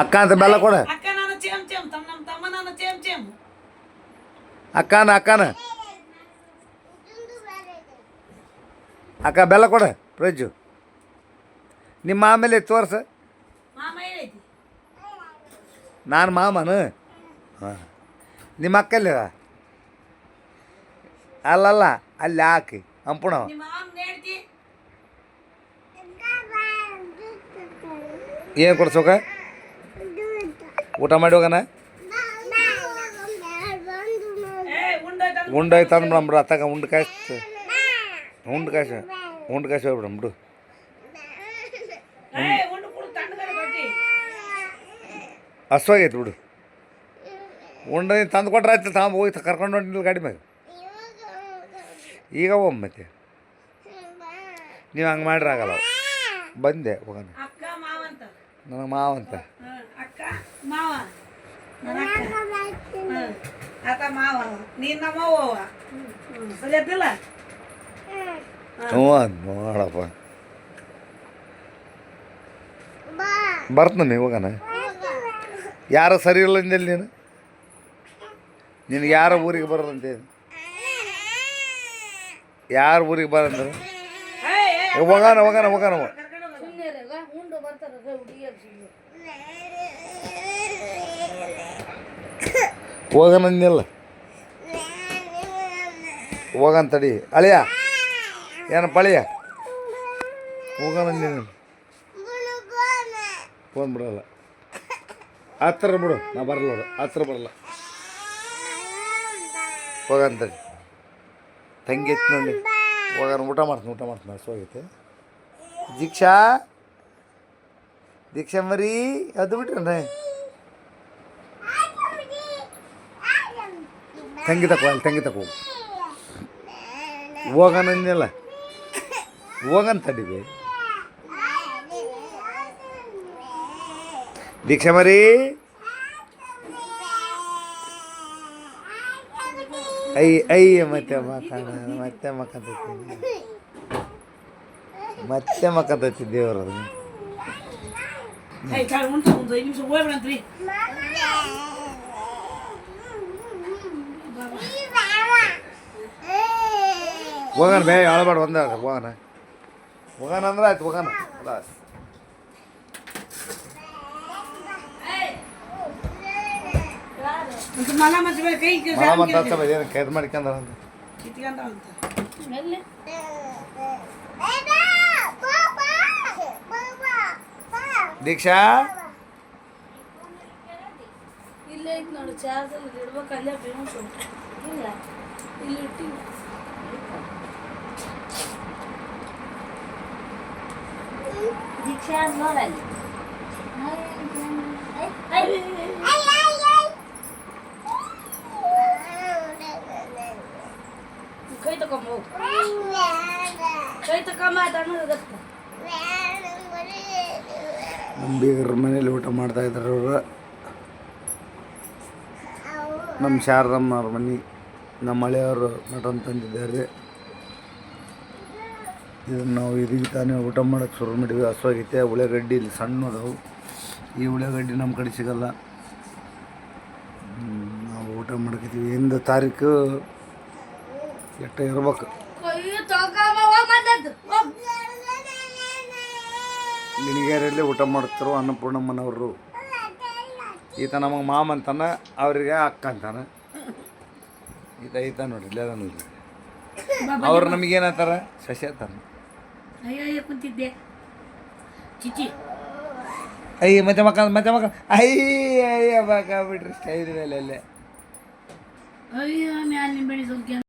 ಅಕ್ಕ ಅಂತ ಬೆಲ್ಲ ಕೊಡ. ಅಕ್ಕ ನಾನು ಚೇಮ್ ಚೇಮ್ ತಮ್ಮ ನಮ್ಮ ತಮ್ಮ ನಾನು ಚೇಮ್ ಚೇಮ್ ಅಕ್ಕನ ಅಕ್ಕನ. ಅಕ್ಕ ಬೆಲ್ಲ ಕೊಡ ಪ್ರಜ್ಜು. ನಿಮ್ಮ ಆಮೇಲೆ ತೋರ್ಸ. ನಾನು ಮಾಮನು? ಹಾಂ. ನಿಮ್ಮ ಅಕ್ಕಲ್ಲಿ ಅಲ್ಲಲ್ಲ ಅಲ್ಲಿ ಹಾಕಿ ಅಂಪುಣವ ಏನು ಕೊಡ್ಸೋಕ ಊಟ ಮಾಡಿ ಹೋಗಣ? ಉಂಡ ಉಂಡೋಯ್ತ ಬಿಡು ಅತ್ತಾಗ ಉಂಡು ಕಾಯ್ತು ಉಂಡು ಕಾಯ್ಸ ಉಂಡು ಕಾಯ್ಸ ಹೋಗ್ಬಿಡಮ್ ಬಿಡು ಹಸ್ವಾಗೈತೆ ಬಿಡು. ಉಂಡ ತಂದು ಕೊಟ್ರೆ ಆಯ್ತು ತಾಂಬ ಹೋಗಿ ಕರ್ಕೊಂಡು ಹೊಂಟಿಲ್ಲ ಗಾಡಿ ಮ್ಯಾಗ. ಈಗ ಹೋಗ್ ಮತ್ತೆ. ನೀವು ಹಂಗೆ ಮಾಡ್ರೆ ಆಗಲ್ಲ. ಬಂದೆ ಹೋಗೋಣ. ನನಗೆ ಮಾವಂತ. ಮಾವ. ಆತ ಮಾವ. ನೀನ್ ನಮ್ಮ ಅವ್ವ ಹ್ಞೂ ಮಾಡಪ್ಪ ಬರ್ತಾನೆ ಹೋಗೋಣ ಯಾರು ಸರಿ ಇಲ್ಲ ಅಂದಲ್ಲಿ ನೀನು? ನಿನಗೆ ಯಾರ ಊರಿಗೆ ಬರೋದಂತೆ? ಯಾರು ಊರಿಗೆ ಬರಂದ್ರೆ ಹೋಗಾನ ಹೋಗಾನ ಹೋಗೋಣ ಹೋಗೋಣ ಹೋಗೋಣ ಕರ್ಕೊಂಡು ಹೋಗು. ಅಂದಿಲ್ಲ ಹೋಗೋಣ ತಡಿ ಅಳಿಯ? ಏನು ಪಳಿಯ ಹೋಗೋಣ ನೀನು ಫೋನ್ ಬಿಡಲ್ಲ. ಹತ್ರ ಬಿಡು, ನಾ ಬರಲ್ಲ ನೋಡು. ಹತ್ರ ಬರಲ್ಲ. ಹೋಗೋಣ ತಡಿ ತಂಗಿ ಎತ್ತು ನೋಡಿ. ಊಟ ಮಾಡ್ತೀನಿ ಊಟ ಮಾಡ್ತೀನಿ. ಹಸು ಹೋಗೈತೆ. ದೀಕ್ಷಾ ದೀಕ್ಷಾ ಮರಿ, ಅದು ಬಿಟ್ರೆ ತಂಗಿ ತಕೋ ಅಲ್ಲಿ ತಂಗಿ ತಕೋ ಹೋಗೋಣ ಅಂದಿಲ್ಲ ಹೋಗಣ ತಡಿಗೆ ದೀಕ್ಷಾ ಮರಿ ಐ ಐ ಮತ್ತೆ ಮಾತಾಡ ಮತ್ತೆ ಮಕ್ಕಂತೈತಿ ಮತ್ತೆ ಮಕ್ಕಂತೈತಿ ದೇವ್ರ ಏಯ್, ಹೋಗೋಣ ಬೇ ಹೇಳ್ಬೇಡ ಒಂದ ಹೋಗೋಣ ಹೋಗೋಣ ಅಂದ್ರೆ ಆಯ್ತು ಹೋಗೋಣ ಬಸ್. ಹಚ್ಚ ಏನು ಕೈದು ದೀಕ್ಷಾ? ಇಲ್ಲೇ ಐತೆ ನೋಡಿ ಚಾರ್ಜಲ್ಲಿ ಇಡ್ಬೇಕು ಅಲ್ಲೇ ಇಲ್ಲ ಇಲ್ಲಿ ಇಟ್ಟಿವಿ ತಣ್ಣಗೆ ಗತ್ತ ನಮ್ಮ ಬೀಗರ ಮನೇಲಿ ಊಟ ಮಾಡ್ತಾ ಇದ್ದಾರೆ ಅವರು. ನಮ್ಮ ಶಾರದಮ್ಮ ಅವ್ರ ಮನೆ, ನಮ್ಮ ಹಳೆಯವರು ಮಟನ್ ತಂದಿದ್ದಾರೆ. ಇದನ್ನು ನಾವು ಇದೀಗ ತಾನೇ ಊಟ ಮಾಡೋಕ್ಕೆ ಶುರು ಮಾಡಿದ್ವಿ. ಹಸುವಾಗೈತೆ ಉಳ್ಳಾಗಡ್ಡಿ ಇಲ್ಲಿ ಸಣ್ಣ ಅದಾವು ಈ ಉಳ್ಳಾಗಡ್ಡಿ ನಮ್ಮ ಕಡೆ ಸಿಗಲ್ಲ. ನಾವು ಊಟ ಮಾಡ್ಕೊತೀವಿ. ಇಂದ ತಾರೀಕು ಎಟ್ಟ ಇರ್ಬೇಕು? ಗಿಣಿಗೇರಿಯಲ್ಲಿ ಊಟ ಮಾಡ್ತಾರೋ ಅನ್ನಪೂರ್ಣಮ್ಮನವರು ಈತ ನಮಗೆ ಮಾಮ ಅಂತಾನ ಅವರಿಗೆ ಅಕ್ಕ ಅಂತಾನೆ. ಈತ ಈತ ನೋಡ್ರಿ ಇಲ್ಲಿ ಅವ್ರು ನಮಗೇನಂತಾರೆ ಶಶಿ ಅಂತಾರ. ಅಯ್ಯೋ ಕುಂತಿದ್ದೆ. ಚಿಚಿ ಅಯ್ಯ ಮತ್ತೆ ಮಕ್ಕ ಮತ್ತೆ ಮಕ್ಕ ಅಯ್ಯ ಅಯ್ಯ ಮಕ್ಕ ಬಿಡ್ರಿ ಸ್ಟೈಲ್ ಮೇಲೆ ಅಲ್ಲೇ ಅಯ್ಯೋ ಮ್ಯಾಲಿನ ಬೆಳಿ